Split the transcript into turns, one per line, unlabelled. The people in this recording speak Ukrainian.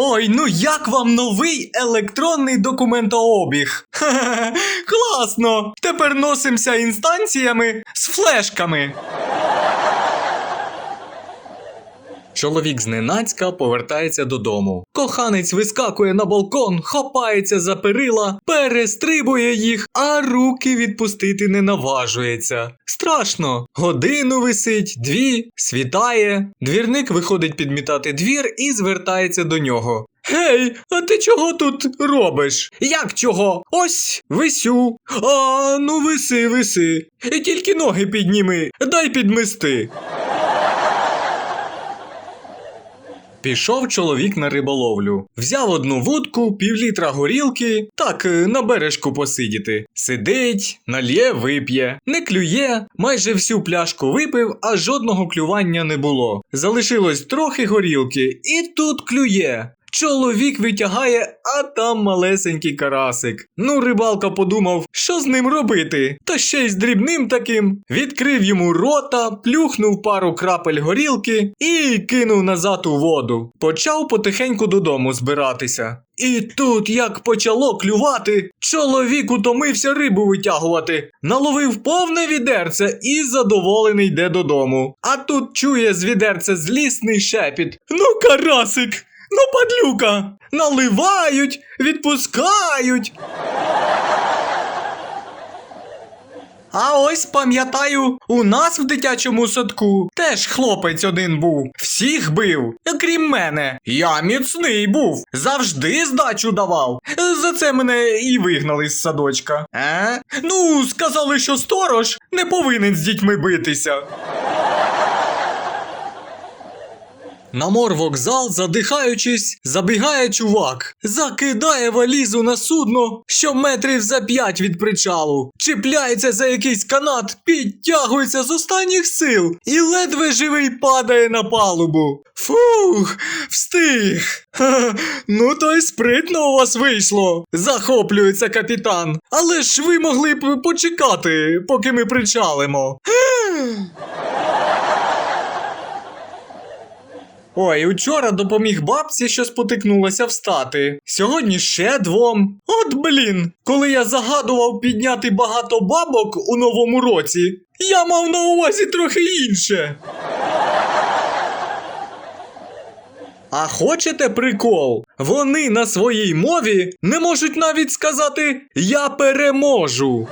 Ой, ну як вам новий електронний документообіг? Ха-ха-ха, Класно! Тепер носимося інстанціями з флешками. Чоловік зненацька повертається додому. Коханець вискакує на балкон, хапається за перила, перестрибує їх, а руки відпустити не наважується. Страшно. Годину висить, дві, світає. Двірник виходить підмітати двір і звертається до нього. Гей, а ти чого тут робиш? Як чого? Ось висю. А ну виси, виси. І тільки ноги підніми, дай підмести. Пішов чоловік на риболовлю. Взяв одну вудку, півлітра горілки, так е, на бережку посидіти. Сидить, нальє, вип'є, не клює, майже всю пляшку випив, а жодного клювання не було. Залишилось трохи горілки, і тут клює. Чоловік витягає, а там малесенький карасик. Ну, рибалка подумав, що з ним робити. Та ще й з дрібним таким. Відкрив йому рота, плюхнув пару крапель горілки і кинув назад у воду. Почав потихеньку додому збиратися. І тут, як почало клювати, чоловік утомився рибу витягувати, наловив повне відерце і задоволений йде додому. А тут чує з відерця злісний шепіт. Ну, карасик! Ну, падлюка! Наливають, відпускають. А ось пам'ятаю, у нас в дитячому садку теж хлопець один був. Всіх бив, крім мене. Я міцний був, завжди здачу давав. За це мене і вигнали з садочка. Е? Ну, сказали, що сторож не повинен з дітьми битися. На морвокзал, задихаючись, забігає чувак, закидає валізу на судно, що метрів за п'ять від причалу, чіпляється за якийсь канат, підтягується з останніх сил і ледве живий падає на палубу. Фух, встиг. Ну то й спритно у вас вийшло, захоплюється капітан. Але ж ви могли б почекати, поки ми причалимо. Ой, учора допоміг бабці, що спотикнулася встати. Сьогодні ще двом. От блін, коли я загадував підняти багато бабок у новому році, я мав на увазі трохи інше. А хочете прикол? Вони на своїй мові не можуть навіть сказати Я переможу.